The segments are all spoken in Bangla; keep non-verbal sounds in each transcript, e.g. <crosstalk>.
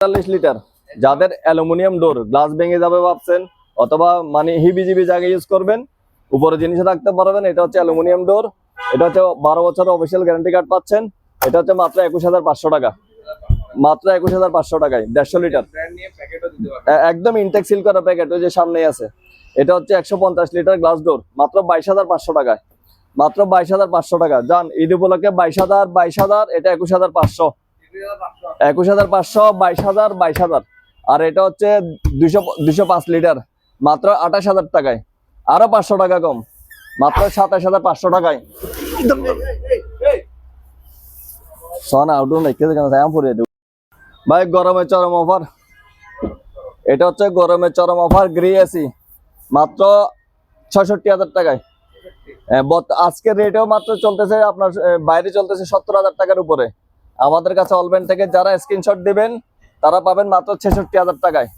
পঁয়তাল্লিশ লিটার। যাদের অ্যালুমিনিয়াম ডোর, গ্লাস ভেঙে যাবে ভাবছেন, অথবা মানে হিবি জিবি জায়গায় ইউজ করবেন, উপরে জিনিস রাখতে পারবেন, এটা হচ্ছে অ্যালুমিনিয়াম ডোর, এটা হচ্ছে বারো বছর অফিসিয়াল গ্যারান্টি কার্ড পাচ্ছেন, এটা হচ্ছে মাত্র একুশ হাজার পাঁচশো টাকা। মাত্র একুশ হাজার পাঁচশো টাকায়, দেড়শো লিটার। একদম ইনটেক সিল করা প্যাকেট ওই যে সামনেই আছে। এটা হচ্ছে একশো পঞ্চাশ লিটার গ্লাস ডোর মাত্র বাইশ হাজার পাঁচশো টাকায়। মাত্র বাইশ হাজার পাঁচশো টাকা। যান, ঈদ উপলক্ষে বাইশ হাজার বাইশ হাজার, এটা একুশ হাজার পাঁচশো। একুশ হাজার পাঁচশো, বাইশ হাজার বাইশ হাজার। আর এটা হচ্ছে দুশো দুশো পাঁচ লিটার। মাত্র আঠাশ হাজার টাকায়। আরও পাঁচশো টাকা কম। মাত্র সাতাশ হাজার পাঁচশো টাকায়। ভাই গরমের চরম অফার। এটা হচ্ছে গরমের চরম অফার গ্রি এসি মাত্র ছয়ষট্টি হাজার টাকায়। আজকের রেটেও মাত্র চলতেছে আপনার বাইরে চলতেছে সত্তর হাজার টাকার উপরে। আমাদের কাছে অলবেন থেকে যারা স্ক্রিনশট দিবেন তারা পাবেন মাত্র ছেষট্টি হাজার টাকায়।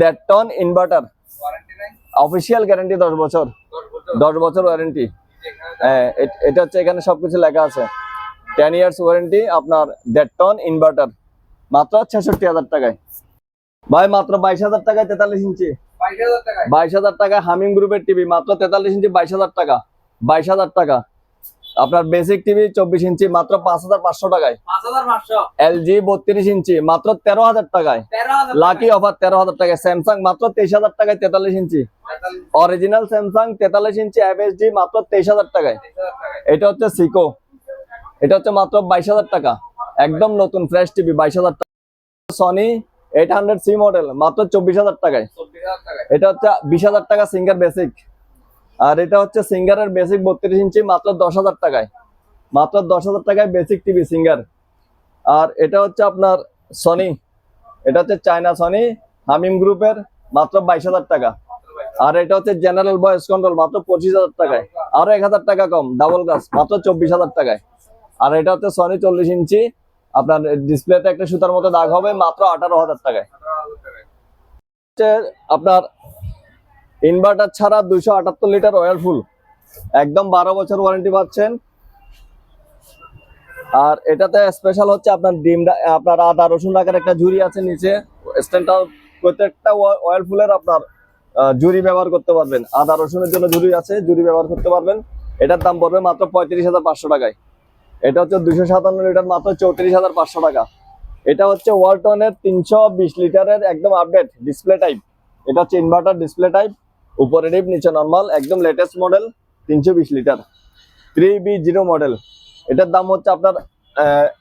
দেড় টন ইনভার্টার অফিসিয়াল গ্যারেন্টি দশ বছর। দশ বছর ওয়ারেন্টি হ্যাঁ এটা হচ্ছে এখানে সবকিছু লেখা আছে। টেন ইয়ার্স ওয়ারেন্টি আপনার দেড় টন ইনভার্টার মাত্র ছেষট্টি হাজার টাকায়। ভাই মাত্র বাইশ হাজার টাকায় তেতাল্লিশ ইঞ্চি। বাইশ হাজার টাকা হামিং গ্রুপের টিভি মাত্র তেতাল্লিশ ইঞ্চি বাইশ হাজার টাকা। বাইশ হাজার টাকা। আপনার বেসিক টিভি চব্বিশ ইঞ্চি মাত্র পাঁচ হাজার পাঁচশো টাকায়। 5500 এলজি বত্রিশ ইঞ্চি মাত্র তেরো হাজার টাকায়। লাকি অফার তেরো হাজার টাকায়। স্যামসাং মাত্র তেইশ হাজার টাকায় তেতাল্লিশ ইঞ্চি। অরিজিনাল স্যামসাং তেতাল্লিশ ইঞ্চি এফএসডি মাত্র তেইশ হাজার টাকায়। এটা হচ্ছে সিকো এটা হচ্ছে মাত্র বাইশ হাজার টাকা। একদম নতুন ফ্রেশ টিভি বাইশ হাজার টাকা। Sony eight hundred C model মাত্র চব্বিশ হাজার টাকায়। এটা হচ্ছে বিশ হাজার টাকা সিঙ্গার বেসিক আর এটা হচ্ছে সিঙ্গারের বেসিক বত্রিশ ইঞ্চি, মাত্র দশ হাজার টাকায়। মাত্র দশ হাজার টাকায় বেসিক টিভি সিঙ্গার আর এটা হচ্ছে আপনার সনি এটা হচ্ছে চায়না সনি হামিম গ্রুপের মাত্র বাইশ হাজার টাকা। আর এটা হচ্ছে জেনারেল ভয়েস কন্ট্রোল মাত্র পঁচিশ হাজার টাকায়। আরও এক হাজার টাকা কম ডাবল গ্লাস মাত্র চব্বিশ হাজার টাকায়। আর এটা হচ্ছে সনি চল্লিশ ইঞ্চি। আপনার ডিসপ্লেতে একটা সুতার মতো দাগ হবে, মাত্র আঠারো হাজার টাকায় 18000 টাকায়। হচ্ছে আপনার ইনভার্টার ছাড়া দুইশো আটাত্তর লিটার অয়েল ফুল একদম বারো বছর ওয়ারেন্টি পাচ্ছেন। আর এটাতে স্পেশাল হচ্ছে আপনার ডিম আপনার আদা, রসুন রাখার একটা ঝুড়ি আছে নিচে। স্ট্যান্ডার প্রত্যেকটা অয়েল ফুলের আপনার ঝুড়ি ব্যবহার করতে পারবেন। আদা, রসুনের জন্য ঝুড়ি আছে, ঝুড়ি ব্যবহার করতে পারবেন। এটার দাম পড়বে মাত্র পঁয়ত্রিশ হাজার পাঁচশো টাকায়। এটা হচ্ছে দুশো সাতান্ন লিটার, মাত্র চৌত্রিশ হাজার পাঁচশো টাকা। এটা হচ্ছে ওয়ালটনের তিনশো বিশ লিটারের একদম আপডেট ডিসপ্লে টাইপ এটা হচ্ছে ইনভার্টার ডিসপ্লে টাইপ উপরে ডিপ নিচে নর্মাল একদম লেটেস্ট মডেল তিনশো বিশ litre three B zero model এটার দাম হচ্ছে আপনার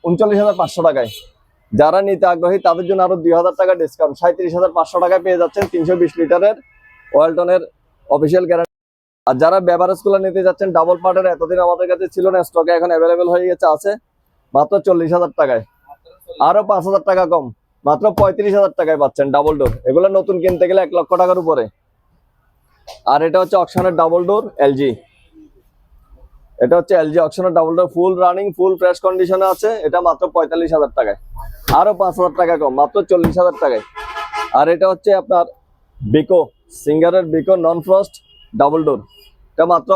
উনচল্লিশ হাজার পাঁচশো টাকায়। যারা নিতে আগ্রহী, তাদের জন্য আরও দুই হাজার টাকা ডিসকাউন্ট সাঁত্রিশ হাজার পাঁচশো টাকায় পেয়ে যাচ্ছেন তিনশো বিশ লিটারের ওয়ালটনের অফিসিয়াল গ্যারান্টি আর যারা বেভারেজগুলো নিতে যাচ্ছেন ডাবল পার্টের এতদিন আমাদের কাছে ছিল না স্টকে এখন অ্যাভেলেবেল হয়ে গেছে, আছে। মাত্র চল্লিশ হাজার টাকায়। আরও পাঁচ হাজার টাকা কম, মাত্র পঁয়ত্রিশ হাজার টাকায় পাচ্ছেন ডাবল ডোর এগুলো নতুন কিনতে গেলে এক লক্ষ টাকার উপরে। আর এটা হচ্ছে অকশনের ডাবল ডোর এলজি। এটা হচ্ছে LG, অকশনের double door full running full fresh কন্ডিশনে আছে। এটা মাত্র পঁয়তাল্লিশ হাজার টাকায়। আরও পাঁচ হাজার টাকা কম, মাত্র চল্লিশ হাজার টাকায়। আর এটা হচ্ছে আপনার বিকো সিঙ্গারের বিকো নন ফ্রস্ট ডাবল ডোর এটা মাত্র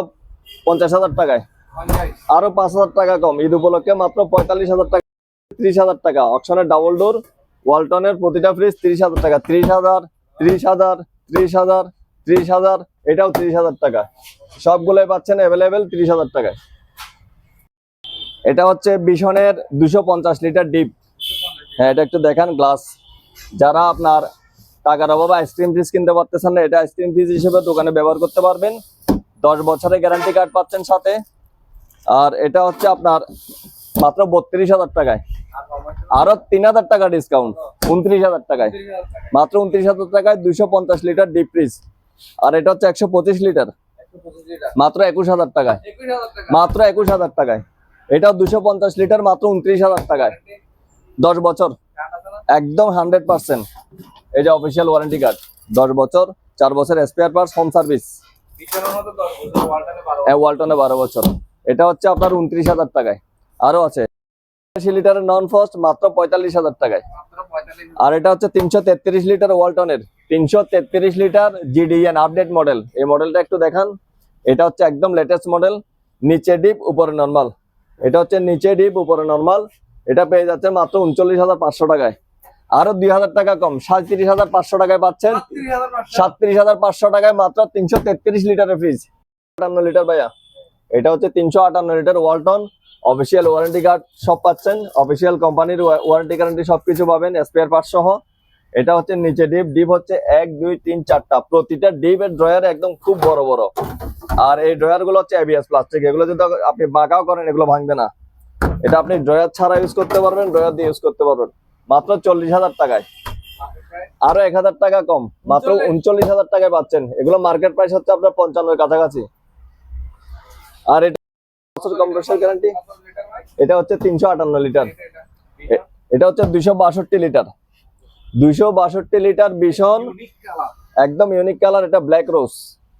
পঞ্চাশ হাজার টাকায়। 50 আরও পাঁচ হাজার টাকা কম, ঈদ উপলক্ষে মাত্র পঁয়তাল্লিশ হাজার টাকা। ত্রিশ হাজার টাকা, অকশনের ডাবল ডোর ওয়ালটনের প্রতিটা ফ্রিজ ত্রিশ হাজার টাকা। ত্রিশ হাজার ত্রিশ হাজার ত্রিশ হাজার ত্রিশ হাজার, এটাও ত্রিশ হাজার টাকা। সবগুলোই পাচ্ছেন অ্যাভেলেবেল ত্রিশ হাজার টাকায়। এটা হচ্ছে বিশনের দুশো পঞ্চাশ লিটার ডিপ হ্যাঁ এটা একটু দেখান গ্লাস যারা আপনার টাকার অভাবে আইসক্রিম ফ্রিজ কিনতে পারতেছেন না, এটা আইসক্রিম ফ্রিজ হিসেবে দোকানে ব্যবহার করতে পারবেন। দশ বছরের গ্যারান্টি কার্ড পাচ্ছেন সাথে। আর এটা হচ্ছে আপনার মাত্র বত্রিশ হাজার টাকায়। আর তিন হাজার টাকা ডিসকাউন্ট উনত্রিশ হাজার টাকায়। মাত্র উনত্রিশ হাজার টাকায় দুইশো পঞ্চাশ লিটার ডিপ ফ্রিজ আর এটা হচ্ছে একশো পঁচিশ লিটার। মাত্র একুশ হাজার টাকায়। মাত্র একুশ হাজার টাকায়। এটাও দুশো পঞ্চাশ লিটার মাত্র উনত্রিশ হাজার টাকায়। দশ বছর। একদম হান্ড্রেড পার্সেন্ট। এই যে অফিসিয়াল ওয়ারেন্টি কার্ড দশ বছর চার বছর স্পেয়ার পার্টস হোম সার্ভিস বিছানার মতো 10 বছর ওয়ালটানে 12 ওয়ালটনে বারো বছর। এটা হচ্ছে আপনার উনত্রিশ হাজার টাকায়। আরও আছে। লিটারের নন ফস্ট মাত্র পঁয়তাল্লিশ হাজার টাকায়। মাত্র 45 আর এটা হচ্ছে তিনশো তেত্রিশ লিটার ওয়ালটনের। তিনশো তেত্রিশ লিটার জিডিএন আপডেট মডেল। এই মডেলটা একটু দেখান। এটা হচ্ছে একদম লেটেস্ট মডেল। নিচে ডিপ উপরে নর্মাল এটা হচ্ছে নিচে ডিপ উপরে নর্মাল এটা পেয়ে যাচ্ছে মাত্র উনচল্লিশ হাজার পাঁচশো টাকায়। আরও দুই হাজার টাকা কম সাঁত্রিশ হাজার পাঁচশো টাকায় পাচ্ছেন। 37,500 সাতত্রিশ হাজার পাঁচশো টাকায় মাত্র তিনশো তেত্রিশ লিটারের ফ্রিজ আটান্ন লিটার ভাইয়া। এটা হচ্ছে তিনশো আটান্ন litre Walton. Official warranty card সব পাচ্ছেন। অফিসিয়াল কোম্পানির ওয়ারেন্টি গ্যারান্টি সবকিছু পাবেন স্পেয়ার পার্ট সহ। এটা হচ্ছে নিচে ডিপ ডিপ হচ্ছে এক দুই তিন চারটা। প্রতিটা ডিপের ড্রয়ার একদম খুব বড় বড়। আর এই ড্রয়ারগুলো হচ্ছে এবিএস প্লাস্টিক এগুলো যদি আপনি বাঁকাও করেন এগুলো ভাঙবে না। এটা আপনি ড্রয়ার ছাড়া ইউজ করতে পারবেন ড্রয়ার দিয়ে ইউজ করতে পারবেন। মাত্র চল্লিশ হাজার টাকায়। আরও এক হাজার টাকা কম। মাত্র উনচল্লিশ হাজার টাকায় পাচ্ছেন। এগুলো মার্কেট প্রাইস হচ্ছে আপনার পঞ্চান্নের কাছাকাছি। আর বছর কম্প্রেসার গ্যারান্টি? এটা হচ্ছে তিনশো আটান্ন লিটার। এটা, হচ্ছে দুইশো বাষট্টি লিটার। দুইশো বাষট্টি লিটার ভীষণ একদম ইউনিক কালার এটা ব্ল্যাক রোজ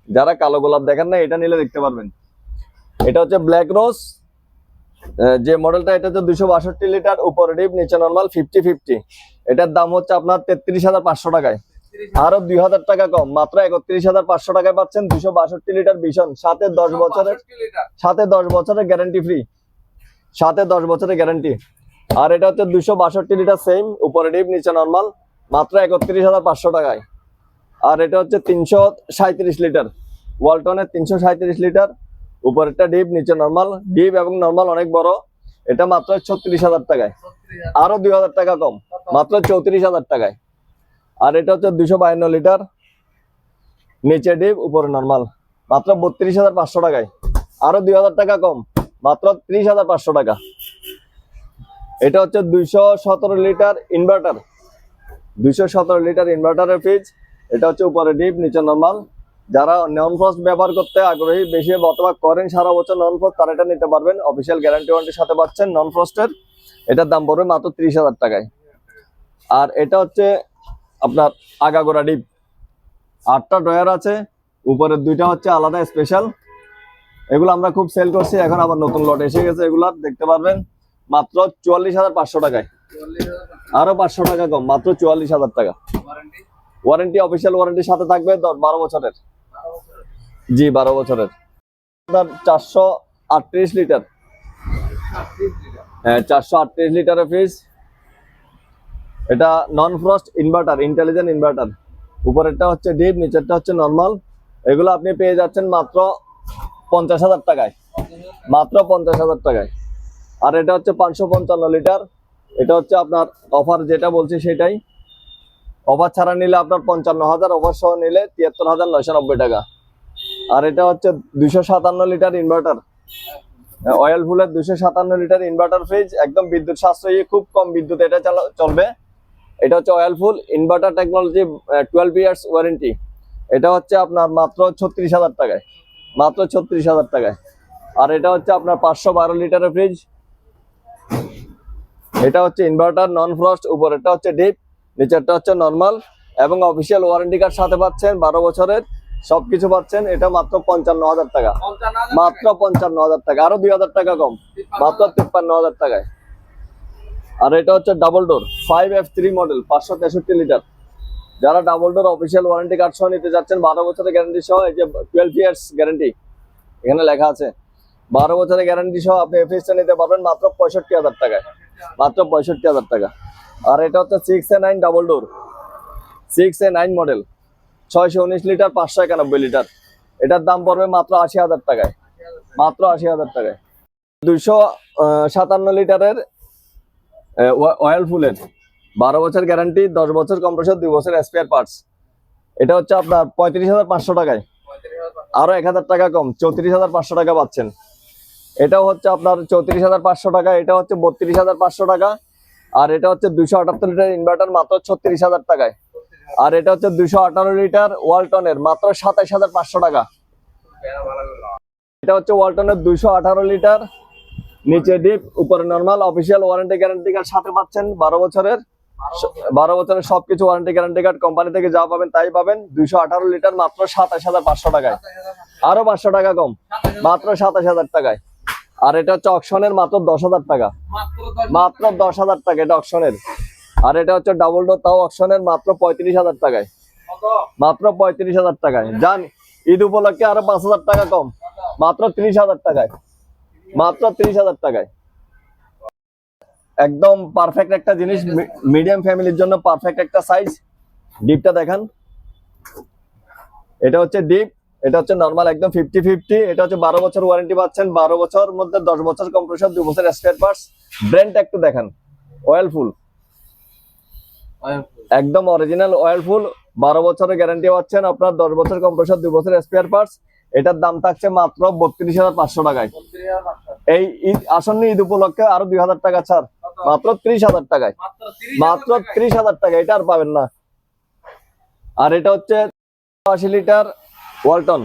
যারা কালো গোলাপ দেখেন না এটা নিলে দেখতে পারবেন। এটা হচ্ছে ব্ল্যাক রোজ যে মডেলটা এটা হচ্ছে দুশো বাষট্টি লিটার উপরে ডিপ নিচে নর্মাল ফিফটি ফিফটি এটার দাম হচ্ছে আপনার তেত্রিশ হাজার পাঁচশো টাকায়। আরও দুই হাজার টাকা কম মাত্র একত্রিশ হাজার পাঁচশো টাকায় পাচ্ছেন দুশো বাষট্টি লিটার ভীষণ। সাথে দশ বছরের 65 সাথে দশ বছরের গ্যারান্টি ফ্রি সাথে দশ বছরের গ্যারান্টি আর এটা হচ্ছে দুশো বাষট্টি লিটার সেম উপরে ডিপ নিচে নর্মাল মাত্র একত্রিশ হাজার পাঁচশো টাকায়। আর এটা হচ্ছে তিনশো সাঁত্রিশ লিটার। ওয়ালটনের তিনশো সাঁত্রিশ লিটার উপরেরটা ডিপ নিচে নর্মাল ডিপ এবং নর্মাল অনেক বড়। এটা মাত্র ছত্রিশ হাজার টাকায়। 36,000 আরও দুই হাজার টাকা কম মাত্র চৌত্রিশ হাজার টাকায়। আর এটা হচ্ছে দুশো বায়ান্ন লিটার নিচে ডিপ, উপরে নর্মাল। মাত্র বত্রিশ হাজার পাঁচশো টাকায়। আরও দুই হাজার টাকা কম, মাত্র ত্রিশ হাজার পাঁচশো টাকা। এটা হচ্ছে দুইশো সতেরো লিটার ইনভার্টার। দুইশো সতেরো লিটার ইনভার্টারের ফ্রিজ। এটা হচ্ছে উপরে ডিপ, নিচে নর্মাল। যারা নন ফ্রস্ট ব্যবহার করতে আগ্রহী, বেশি অথবা করেন, সারা বছর নন ফ্রস্ট তারা এটা নিতে পারবেন। অফিসিয়াল গ্যারান্টি ওয়ারেন্টির সাথে পাচ্ছেন নন ফ্রস্টের। এটার দাম পড়বে মাত্র ত্রিশ হাজার টাকায়। আর এটা হচ্ছে আপনার আগাগোড়া ডিপ। আটটা ড্রয়ার আছে, উপরের দুইটা হচ্ছে আলাদা স্পেশাল এগুলো আমরা খুব সেল করছি, এখন আবার নতুন লট এসে গেছে এগুলা, দেখতে পারবেন। মাত্র চুয়াল্লিশ হাজার পাঁচশো টাকায়। আরও পাঁচশো টাকা কম, মাত্র চুয়াল্লিশ হাজার টাকা। ওয়ারেন্টি অফিসিয়াল ওয়ারেন্টির সাথে থাকবে বারো বছরের। জি, বারো বছরের। চারশো আটত্রিশ লিটার। 38 লিটার। হ্যাঁ চারশো আটত্রিশ লিটারের ফ্রিজ এটা non frost inverter intelligent inverter উপরেরটা হচ্ছে ডিপ নিচেরটা হচ্ছে নর্মাল এগুলো আপনি পেয়ে যাচ্ছেন মাত্র পঞ্চাশ হাজার টাকায়। মাত্র পঞ্চাশ হাজার টাকায়। আর এটা হচ্ছে পাঁচশো পঞ্চান্ন লিটার। এটা হচ্ছে আপনার অফার যেটা বলছি সেটাই। অফার ছাড়া নিলে আপনার পঞ্চান্ন হাজার অফার সহ নিলে তিয়াত্তর হাজার নয়শো নব্বই টাকা। আর এটা হচ্ছে দুশো সাতান্ন লিটার ইনভার্টার অয়েল ফুলের দুশো সাতান্ন লিটার ইনভার্টার ফ্রিজ একদম বিদ্যুৎ সাশ্রয়ী, খুব কম বিদ্যুৎ এটা চালা- চলবে। এটা হচ্ছে oil full inverter technology twelve years warranty এটা হচ্ছে আপনার মাত্র ছত্রিশ হাজার টাকায়। মাত্র ছত্রিশ হাজার টাকায়। আর এটা হচ্ছে আপনার পাঁচশো বারো লিটারের ফ্রিজ এটা হচ্ছে ইনভার্টার নন ফ্রস্ট উপরেরটা হচ্ছে ডিপ নিচেরটা হচ্ছে নর্মাল এবং অফিসিয়াল ওয়ারেন্টি কার্ড সাথে পাচ্ছেন বারো বছরের। সবকিছু পাচ্ছেন, এটা মাত্র পঞ্চান্ন হাজার টাকা। মাত্র পঞ্চান্ন হাজার টাকা। আরও দুই হাজার টাকা কম। মাত্র তিপ্পান্ন হাজার টাকায়। আর এটা হচ্ছে double door five F three model পাঁচশো তেষট্টি লিটার যারা double door official warranty card সহ নিতে যাচ্ছেন, বারো বছরের গ্যারান্টি সহ এই যে টুয়েলভ ইয়ার্স গ্যারান্টি এখানে লেখা আছে। বারো বছরের গ্যারান্টি সহ আপনি এফিসটা নিতে পারবেন মাত্র পঁয়ষট্টি হাজার টাকায়, মাত্র পঁয়ষট্টি হাজার টাকা। আর এটা হচ্ছে six A nine double door six A nine model ছয়শো উনিশ লিটার পাঁচশো একানব্বই লিটার এটার দাম পড়বে মাত্র আশি হাজার টাকায়, মাত্র আশি হাজার টাকায়। দুইশো সাতান্ন লিটারের অয়েল ফুলের বারো বছর গ্যারান্টি দশ বছর কম্প্রেসর দুই বছর স্পেয়ার পার্টস এটা হচ্ছে আপনার পঁয়ত্রিশ হাজার পাঁচশো টাকায়। 35,000 আরও এক হাজার টাকা কম চৌত্রিশ হাজার পাঁচশো টাকা পাচ্ছেন। এটাও হচ্ছে আপনার চৌত্রিশ হাজার পাঁচশো টাকা এটা হচ্ছে বত্রিশ হাজার পাঁচশো টাকা। আর এটা হচ্ছে দুশো আটাত্তর লিটার ইনভার্টার মাত্র ছত্রিশ হাজার টাকায়। আর এটা হচ্ছে দুশো আঠারো লিটার ওয়ালটনের মাত্র সাতাইশ হাজার পাঁচশো টাকা। এটা হচ্ছে ওয়ালটনের দুশো আঠারো লিটার। নিচে ডিপ উপরে normal official warranty guarantee card সাথে পাচ্ছেন বারো বছরের বারো বছরের সবকিছু ওয়ারেন্টি গ্যারান্টি কার্ড কোম্পানি থেকে যা পাবেন তাই পাবেন দুইশো আঠারো লিটার মাত্র সাতাশ হাজার পাঁচশো টাকায়। আরও পাঁচশো টাকা কম, মাত্র সাতাশ হাজার টাকায়। আর এটা হচ্ছে অকশনের মাত্র দশ হাজার টাকা। মাত্র দশ হাজার টাকা এটা অকশনের আর এটা হচ্ছে ডাবল ডোর তাও অকশনের মাত্র পঁয়ত্রিশ হাজার টাকায়। মাত্র পঁয়ত্রিশ হাজার টাকায়। জান, ঈদ উপলক্ষে আরও পাঁচ হাজার টাকা কম, মাত্র ত্রিশ হাজার টাকায়। মাত্র ত্রিশ হাজার টাকায়। একদম পারফেক্ট একটা জিনিস মিডিয়াম ফ্যামিলির জন্য পারফেক্ট একটা সাইজ ডিপটা দেখান। এটা হচ্ছে ডিপ এটা হচ্ছে নর্মাল একদম ফিফটি ফিফটি এটা হচ্ছে বারো বছর ওয়ারেন্টি পাচ্ছেন বারো বছর মধ্যে দশ বছর কম্প্রেসর দু বছর স্পেয়ার পার্টস ব্র্যান্ড একটু দেখান। অয়েল ফুল একদম অরিজিনাল অয়েল ফুল বারো বছরের গ্যারান্টি পাচ্ছেন আপনার দশ বছর কম্প্রেসর দু বছর স্পেয়ার পার্টস এটার দাম থাকছে মাত্র বত্রিশ হাজার পাঁচশো টাকায়। এই ঈদ আসন্ন ঈদ উপলক্ষে আরও দুই হাজার টাকা ছাড়। মাত্র ত্রিশ হাজার টাকায়। মাত্র ত্রিশ হাজার টাকা এটা আর পাবেন না। আর এটা হচ্ছে আশি লিটার ওয়ালটন।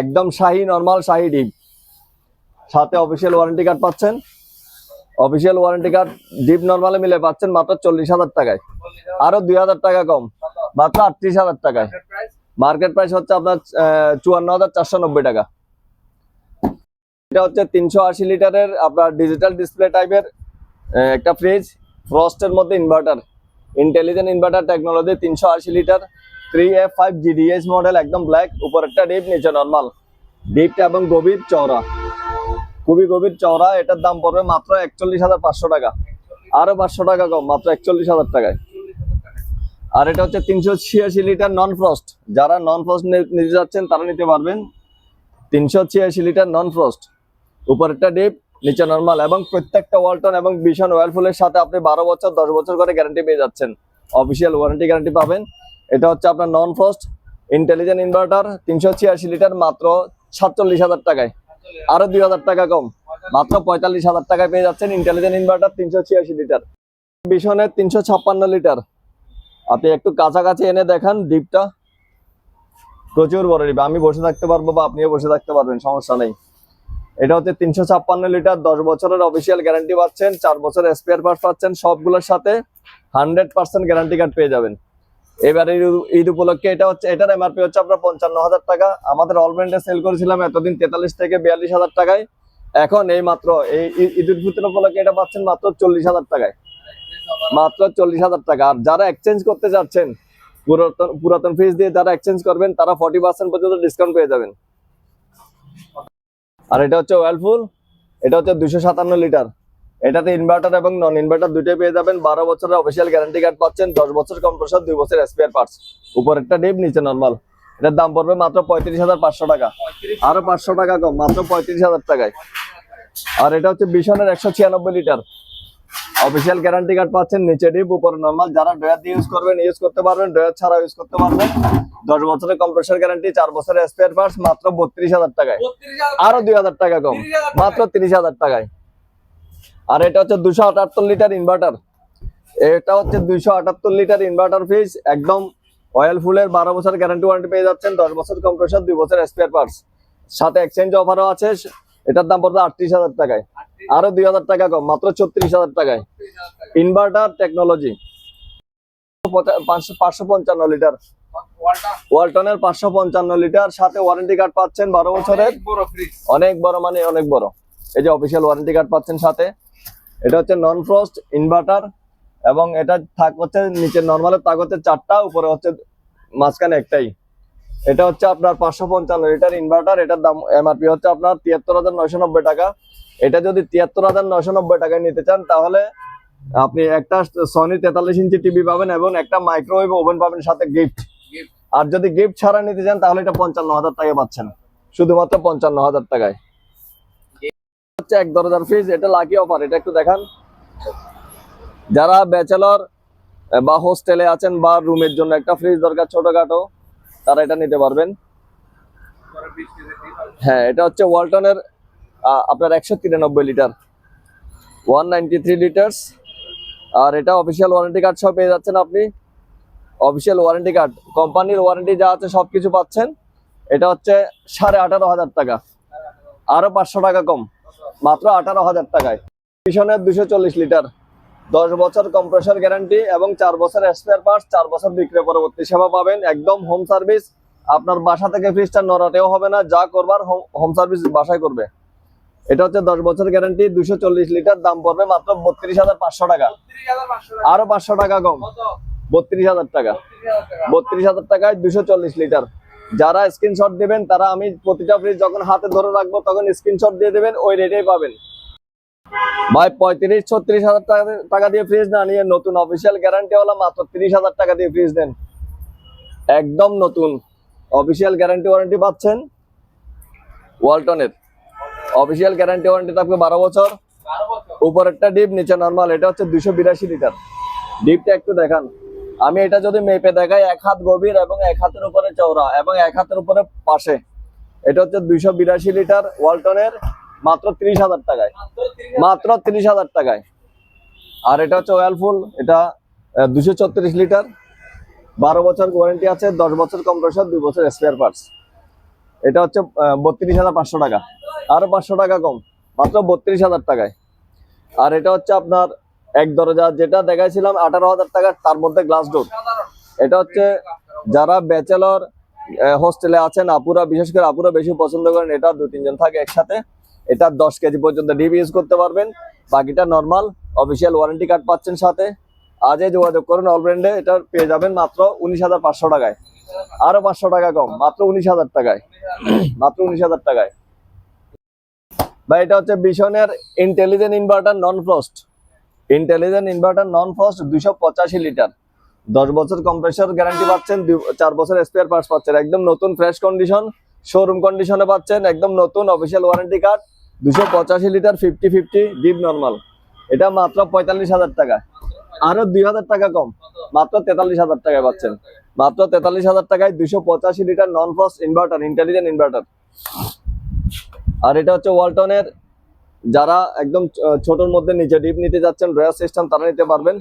একদম শাহি, নর্মাল শাহি ডিপ সাথে অফিসিয়াল ওয়ারেন্টি কার্ড পাচ্ছেন। অফিসিয়াল ওয়ারেন্টি কার্ড ডিপ নর্মালে মিলে পাচ্ছেন মাত্র চল্লিশ হাজার টাকায়। আরও দুই হাজার টাকা কম। মাত্র আটত্রিশ হাজার টাকায়। মার্কেট প্রাইস হচ্ছে আপনার চুয়ান্ন হাজার চারশো নব্বই টাকা। এটা হচ্ছে তিনশো আশি লিটারের আপনার ডিজিটাল ডিসপ্লে টাইপের একটা ফ্রিজ ফ্রস্টের মধ্যে ইনভার্টার ইন্টেলিজেন্ট ইনভার্টার টেকনোলজি তিনশো আশি litre three F five GDS model একদম ব্ল্যাক উপর একটা ডিপ নিচে নর্মাল ডিপটা এবং গভীর চওড়া। খুবই গভীর চওড়া, এটার দাম পড়বে মাত্র একচল্লিশ হাজার পাঁচশো টাকা। আরও পাঁচশো টাকা কম, মাত্র একচল্লিশ হাজার টাকায়। আর এটা হচ্ছে তিনশো ছিয়াশি লিটার নন ফ্রস্ট যারা নন ফ্রস্ট নিতে যাচ্ছেন, তারা নিতে পারবেন। তিনশো ছিয়াশি লিটার নন ফ্রস্ট উপরেরটা ডিপ নিচে নর্মাল এবং প্রত্যেকটা ওয়ালটন এবং ভীষণ ওয়ারফুলের সাথে আপনি বারো বছর, দশ বছর করে গ্যারান্টি পেয়ে যাচ্ছেন। অফিসিয়াল ওয়ারেন্টি গ্যারান্টি পাবেন। এটা হচ্ছে আপনার নন ফ্রস্ট ইন্টেলিজেন্ট ইনভার্টার তিনশো ছিয়াশি লিটার, মাত্র সাতচল্লিশ হাজার টাকায়। আরও দুই হাজার টাকা কম। মাত্র পঁয়তাল্লিশ হাজার টাকায় পেয়ে যাচ্ছেন ইন্টেলিজেন্ট ইনভার্টার তিনশো ছিয়াশি লিটার। ভীষণের তিনশো ছাপ্পান্ন লিটার। আপনি একটু কাছাকাছি এনে দেখান ডিপটা প্রচুর বড় ডিপ আমি বসে থাকতে পারব বা আপনিও বসে থাকতে পারবেন, সমস্যা নেই। এটা হচ্ছে তিনশো ছাপ্পান্ন লিটার, দশ বছরের অফিসিয়াল গ্যারান্টি পাচ্ছেন, চার বছর স্পেয়ার পার্ট পাচ্ছেন, সবগুলোর সাথে হান্ড্রেড পার্সেন্ট গ্যারান্টি কার্ড পেয়ে যাবেন। এবারে ঈদ- উপলক্ষে এটা হচ্ছে এটার এমআরপি হচ্ছে আপনার পঞ্চান্ন হাজার টাকা। আমাদের অল ব্র্যান্ডে সেল করেছিলাম এতদিন তেতাল্লিশ থেকে বিয়াল্লিশ হাজার টাকায়। এখন এই মাত্র এই ঈদ উল ফিতর উপলক্ষে এটা পাচ্ছেন মাত্র চল্লিশ হাজার টাকায়। মাত্র চল্লিশ হাজার টাকা। আর যারা এক্সচেঞ্জ করতে যাচ্ছেন, পুরাতন পুরাতন ফিস দিয়ে যারা এক্সচেঞ্জ করবেন, তারা ফর্টি পার্সেন্ট পর্যন্ত ডিসকাউন্ট পেয়ে যাবেন। আর এটা হচ্ছে ওয়েলফুল এটা হচ্ছে দুশো সাতান্ন লিটার এটাতে ইনভার্টার এবং নন ইনভার্টার দুটোই পেয়ে যাবেন। বারো বছরের অফিসিয়াল গ্যারান্টি কার্ড পাচ্ছেন, দশ বছর কম্প্রেসর দুই বছর স্পেয়ার পার্টস উপরেরটা ডিপ নিচে নর্মাল এটার দাম পড়বে মাত্র পঁয়ত্রিশ হাজার পাঁচশো টাকা। আরও পাঁচশো টাকা কম, মাত্র পঁয়ত্রিশ হাজার টাকায়। আর এটা হচ্ছে বিশনের একশো ছিয়ানব্বই লিটার অফিসিয়াল গ্যারান্টি কার্ড পাচ্ছেন নিচে ডিপ উপরে নর্মাল যারা ড্রয়ার দিয়ে ইউজ করবেন ইউজ করতে পারবেন ড্রয়ার ছাড়া ইউজ করতে পারবেন। দশ বছরের কম্প্রেসর গ্যারান্টি চার বছরের স্পেয়ার পার্টস মাত্র বত্রিশ হাজার টাকায়। আরও দুই হাজার টাকা কম। মাত্র তিরিশ হাজার টাকায়। আর এটা হচ্ছে দুশো আটাত্তর লিটার ইনভার্টার এটা হচ্ছে দুইশো আটাত্তর লিটার ইনভার্টার ফিস একদম অয়েল ফুলের বারো বছর গ্যারান্টি ওয়ারেন্টি পেয়ে যাচ্ছেন। দশ বছর কম্প্রেসর দুই বছর স্পেয়ার পার্টস সাথে এক্সচেঞ্জ অফারও আছে। এটার দাম পড়বে আটত্রিশ হাজার টাকায়। আরও দুই হাজার টাকা কম মাত্র ছত্রিশ হাজার টাকায়। ইনভার্টার টেকনোলজি পাঁচশো পঞ্চান্ন লিটার। ওয়ালটনের পাঁচশো পঞ্চান্ন লিটার সাথে ওয়ারেন্টি কার্ড পাচ্ছেন বারো বছরের। অনেক বড় মানে অনেক বড়। এই যে অফিসিয়াল ওয়ারেন্টি কার্ড পাচ্ছেন সাথে। এটা হচ্ছে নন ফ্রস্ট ইনভার্টার এবং এটা থাক হচ্ছে নিচে নর্মালের তাক হচ্ছে চারটা উপরে হচ্ছে মাঝখানে একটাই। এটা হচ্ছে আপনার পাঁচশো পঞ্চান্ন লিটার ইনভার্টার এটার দাম এমআরপি হচ্ছে আপনার তিয়াত্তর হাজার নয়শো নব্বই টাকা। এটা যদি তিয়াত্তর হাজার নয়শো নব্বই টাকায় নিতে চান তাহলে আপনি একটা সনি তেতাল্লিশ ইঞ্চি টিভি পাবেন এবং একটা মাইক্রোওয়েভ ওভেন পাবেন সাথে গিফট আর যদি গিফট ছাড়া নিতে চান তাহলে এটা পঞ্চান্ন হাজার টাকা পাচ্ছেন। শুধুমাত্র পঞ্চান্ন হাজার টাকায়। হচ্ছে এক দরজার ফ্রিজ এটা লাকি অফার এটা একটু দেখান। যারা ব্যাচেলর বা হোস্টেলে আছেন বা রুমের জন্য একটা ফ্রিজ দরকার ছোটখাটো তারা এটা নিতে পারবেন। হ্যাঁ এটা হচ্ছে ওয়ালটনের আপনার একশো তিরানব্বই litre. One ninety three litres. আর এটা অফিসিয়াল ওয়ারেন্টি কার্ড সব পেয়ে যাচ্ছেন আপনি। অফিসিয়াল ওয়ারেন্টি কার্ড কোম্পানির ওয়ারেন্টি যা আছে সব কিছু পাচ্ছেন। এটা হচ্ছে সাড়ে আঠারো হাজার টাকা। আরও পাঁচশো টাকা কম, মাত্র আঠারো হাজার টাকায়। পিছনের দুশো চল্লিশ লিটার। দশ বছর কম্প্রেসর গ্যারান্টি এবং চার বছর স্পেয়ার পার্টস চার বছর বিক্রয় পরবর্তী সেবা পাবেন। একদম হোম সার্ভিস আপনার বাসা থেকে ফ্রিজটা নড়াতেও হবে না। যা করবার হোম সার্ভিস বাসায় করবে। এটা হচ্ছে দশ বছর গ্যারান্টি দুশো চল্লিশ লিটার। দাম পড়বে মাত্র বত্রিশ হাজার পাঁচশো টাকা। আরও পাঁচশো টাকা কম। বত্রিশ হাজার টাকা। বত্রিশ হাজার টাকায় দুশো চল্লিশ লিটার। যারা স্ক্রিনশট দিবেন তারা আমি প্রতিটা ফ্রিজ যখন হাতে ধরে রাখব তখন স্ক্রিনশট দিয়ে দেবেন ওই রেটেই পাবেন। ভাই, পঁয়ত্রিশ, ছত্রিশ হাজার টাকা দিয়ে ফ্রিজ না নিয়ে নতুন অফিসিয়াল গ্যারান্টি হলো মাত্র তিরিশ হাজার টাকা দিয়ে ফ্রিজ দেন একদম নতুন অফিসিয়াল গ্যারান্টি ওয়ারেন্টি পাচ্ছেন ওয়ালটনের। অফিসিয়াল গ্যারান্টি ওয়ারেন্টি থাকবে বারো বছর। উপরেরটা ডিপ নিচে নর্মাল এটা হচ্ছে দুইশো বিরাশি লিটার ডিপটা একটু দেখান। আমি এটা যদি মেপে দেখাই, এক হাত গভীর এবং এক হাতের উপরে চওড়া এবং এক হাতের উপরে পাশে। এটা হচ্ছে দুইশো বিরাশি লিটার ওয়ালটনের। মাত্র ত্রিশ হাজার টাকায়। মাত্র তিরিশ হাজার টাকায়। আর এটা হচ্ছে ওয়ালফুল এটা দুশো ছত্রিশ লিটার। বারো বছর ওয়ারেন্টি আছে, দশ বছর কম্প্রেসর দুই বছর স্পেয়ার পার্টস এটা হচ্ছে বত্রিশ হাজার পাঁচশো টাকা। আরও পাঁচশো টাকা কম, মাত্র বত্রিশ হাজার টাকায়। আর এটা হচ্ছে আপনার এক দরজা, যেটা দেখাইছিলাম আঠারো হাজার টাকা, তার মধ্যে গ্লাস ডোর এটা হচ্ছে যারা ব্যাচেলর হোস্টেলে আছেন, আপুরা, বিশেষ করে আপুরা বেশি পছন্দ করেন, এটা দু তিনজন থাকে একসাথে। এটা দশ কেজি পর্যন্ত ডিপ ইউজ করতে পারবেন। বাকিটা নর্মাল অফিসিয়াল ওয়ারেন্টি কার্ড পাচ্ছেন সাথে। আজই যোগাযোগ করুন অল ব্র্যান্ডে এটা পেয়ে যাবেন মাত্র উনিশ হাজার পাঁচশো টাকায়। আরও পাঁচশো টাকা কম, মাত্র উনিশ হাজার টাকায়। <coughs> মাত্র উনিশ হাজার টাকায়। বা এটা হচ্ছে বিশনের intelligent inverter non frost intelligent inverter non frost দুইশো পঁচাশি লিটার। দশ বছর কম্প্রেসর গ্যারান্টি পাচ্ছেন চার বছর স্পেয়ার পার্টস পাচ্ছেন। একদম নতুন ফ্রেশ কন্ডিশন শোরুম কন্ডিশনে পাচ্ছেন, একদম নতুন অফিসিয়াল ওয়ারেন্টি কার্ড দুশো পঁচাশি litre fifty fifty deep normal এটা মাত্র পঁয়তাল্লিশ হাজার টাকা। আরও দুই হাজার টাকা কম। মাত্র তেতাল্লিশ হাজার টাকায় পাচ্ছেন। মাত্র তেতাল্লিশ হাজার টাকায় দুশো পঁচাশি litre non frost inverter intelligent inverter আর এটা হচ্ছে ওয়ালটনের। যারা একদম ছোটর মধ্যে নিচে ডিপ নিতে যাচ্ছেন, ড্রয়ার সিস্টেম তারা নিতে পারবেন।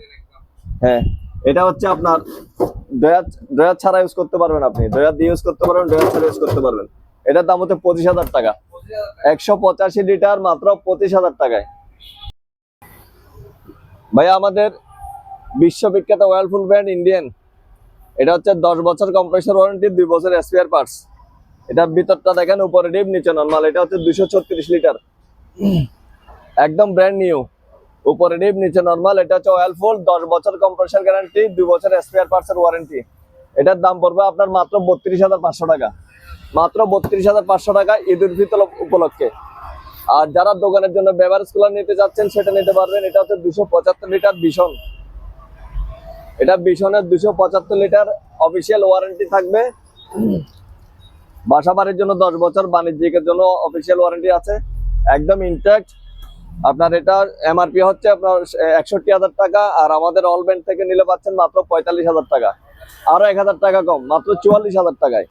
হ্যাঁ এটা হচ্ছে আপনার ড্রয়ার ড্রয়ার ছাড়া ইউজ করতে পারবেন আপনি। ড্রয়ার দিয়ে ইউজ করতে পারবেন, ড্রয়ার ছাড়া ইউজ করতে পারবেন। এটার দাম হচ্ছে পঁচিশ হাজার টাকা। একশো পঁচাশি লিটার মাত্র পঁচিশ হাজার টাকায়। ভাইয়া আমাদের বিশ্ববিখ্যাত ওয়ার্লফুল ব্র্যান্ড ইন্ডিয়ান এটা হচ্ছে দশ বছর কম্প্রেসর ওয়ারেন্টি দুই বছর স্পেয়ার পার্টস এটার ভিতরটা দেখেন, উপরে ডিপ, নিচে নর্মাল এটা হচ্ছে দুশো ছত্রিশ লিটার। একদম ব্র্যান্ড নিউ উপরে ডিপ, নিচে নর্মাল এটা হচ্ছে ওয়ার্লফুল দশ বছর কম্প্রেসর গ্যারান্টি দুই বছর স্পেয়ার পার্টস এর ওয়ারেন্টি এটার দাম পড়বে আপনার মাত্র বত্রিশ হাজার পাঁচশো টাকা। মাত্র বত্রিশ হাজার পাঁচশো টাকা ঈদ উল ফিতর উপলক্ষে। আর যারা দোকানের জন্য বেভারেজ কুলার নিতে যাচ্ছেন, সেটা নিতে পারবেন। এটা হচ্ছে দুশো পঁচাত্তর লিটার ভীষণ এটা ভীষণের দুশো পঁচাত্তর লিটার অফিসিয়াল ওয়ারেন্টি থাকবে। বাসা বাড়ির জন্য দশ বছর, বাণিজ্যিকের জন্য অফিসিয়াল ওয়ারেন্টি আছে। একদম ইনট্যাক্ট আপনার এটা এমআরপি হচ্ছে আপনার একষট্টি হাজার টাকা, আর আমাদের অল ব্যান্ড থেকে নিলে পাচ্ছেন মাত্র পঁয়তাল্লিশ হাজার টাকা। আরও এক হাজার টাকা কম, মাত্র চুয়াল্লিশ হাজার টাকায়।